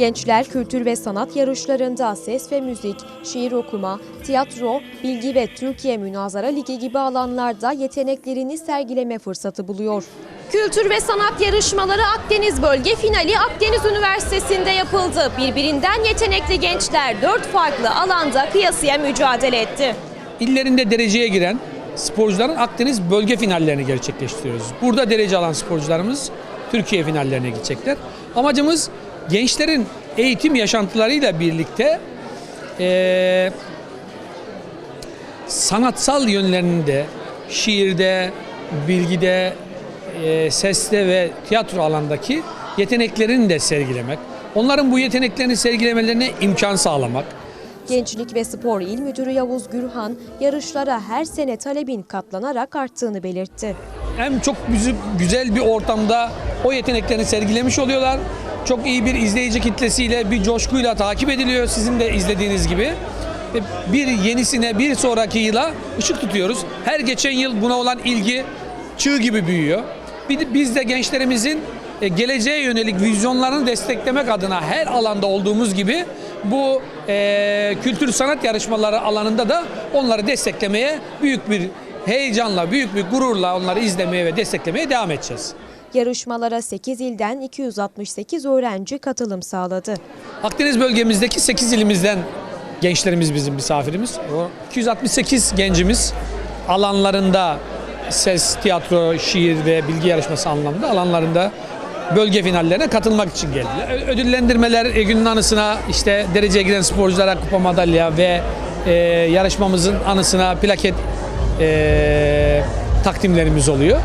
Gençler kültür ve sanat yarışlarında ses ve müzik, şiir okuma, tiyatro, bilgi ve Türkiye Münazara Ligi gibi alanlarda yeteneklerini sergileme fırsatı buluyor. Kültür ve sanat yarışmaları Akdeniz Bölge Finali Akdeniz Üniversitesi'nde yapıldı. Birbirinden yetenekli gençler dört farklı alanda kıyasıya mücadele etti. illerinde dereceye giren sporcuların Akdeniz bölge finallerini gerçekleştiriyoruz. Burada derece alan sporcularımız Türkiye finallerine gidecekler. Amacımız gençlerin eğitim yaşantılarıyla birlikte eee, sanatsal yönlerinde, şiirde, bilgide, eee, seste ve tiyatro alandaki yeteneklerini de sergilemek, onların bu yeteneklerini sergilemelerine imkan sağlamak, Gençlik ve Spor İl Müdürü Yavuz Gürhan, yarışlara her sene talebin katlanarak arttığını belirtti. hem çok güzel bir ortamda o yeteneklerini sergilemiş oluyorlar. Çok iyi bir izleyici kitlesiyle, bir coşkuyla takip ediliyor sizin de izlediğiniz gibi. Ve bir yenisine, bir sonraki yıla ışık tutuyoruz. Her geçen yıl buna olan ilgi çığ gibi büyüyor. Biz de gençlerimizin e, geleceğe yönelik vizyonlarını desteklemek adına her alanda olduğumuz gibi bu e, kültür sanat yarışmaları alanında da onları desteklemeye büyük bir heyecanla, büyük bir gururla onları izlemeye ve desteklemeye devam edeceğiz. Yarışmalara 8 ilden 268 öğrenci katılım sağladı. Akdeniz bölgemizdeki 8 ilimizden gençlerimiz bizim misafirimiz. O 268 gencimiz alanlarında ses, tiyatro, şiir ve bilgi yarışması anlamında alanlarında bölge finallerine katılmak için geldiler. Ödüllendirmeler e, günün anısına işte dereceye giren sporculara kupa madalya ve e, yarışmamızın anısına plaket e, takdimlerimiz oluyor.